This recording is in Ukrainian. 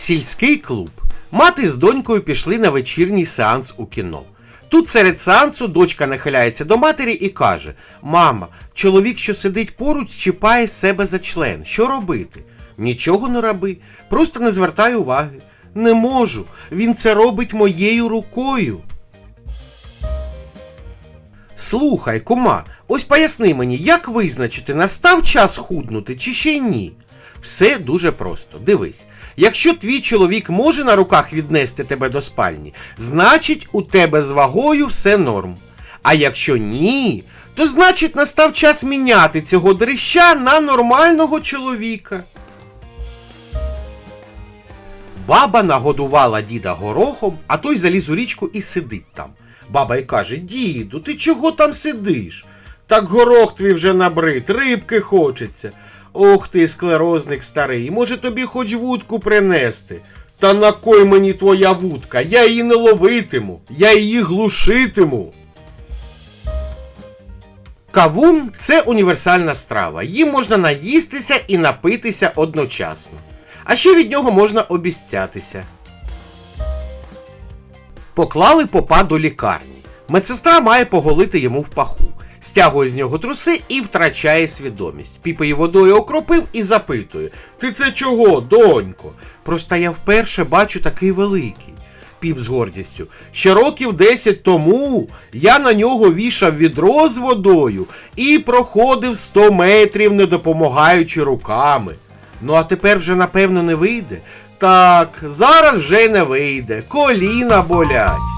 Сільський клуб. Мати з донькою пішли на вечірній сеанс у кіно. Тут серед сеансу дочка нахиляється до матері і каже: Мама, чоловік, що сидить поруч, чіпає себе за член. Що робити? Нічого не роби, просто не звертай уваги. Не можу. Він це робить моєю рукою. Слухай, кума, ось поясни мені, як визначити, настав час худнути чи ще ні? Все дуже просто. Дивись, якщо твій чоловік може на руках віднести тебе до спальні, значить у тебе з вагою все норм. А якщо ні, то значить настав час міняти цього дрища на нормального чоловіка. Баба нагодувала діда горохом, а той заліз у річку і сидить там. Баба й каже: Діду, ти чого там сидиш? Так горох твій вже набрид, рибки хочеться. Ох ти, склерозник старий, може тобі хоч вудку принести. Та на кой мені твоя вудка? Я її не ловитиму, я її глушитиму. Кавун це універсальна страва. Їм можна наїстися і напитися одночасно. А ще від нього можна обіцятися. Поклали попа до лікарні. Медсестра має поголити йому в паху. Стягує з нього труси і втрачає свідомість. Піпає водою окропив і запитує: Ти це чого, донько? Просто я вперше бачу такий великий. Піп з гордістю. Ще років 10 тому я на нього вішав відро з водою і проходив 100 метрів, не допомагаючи руками. Ну а тепер вже напевно не вийде. Так, зараз вже не вийде. Коліна болять.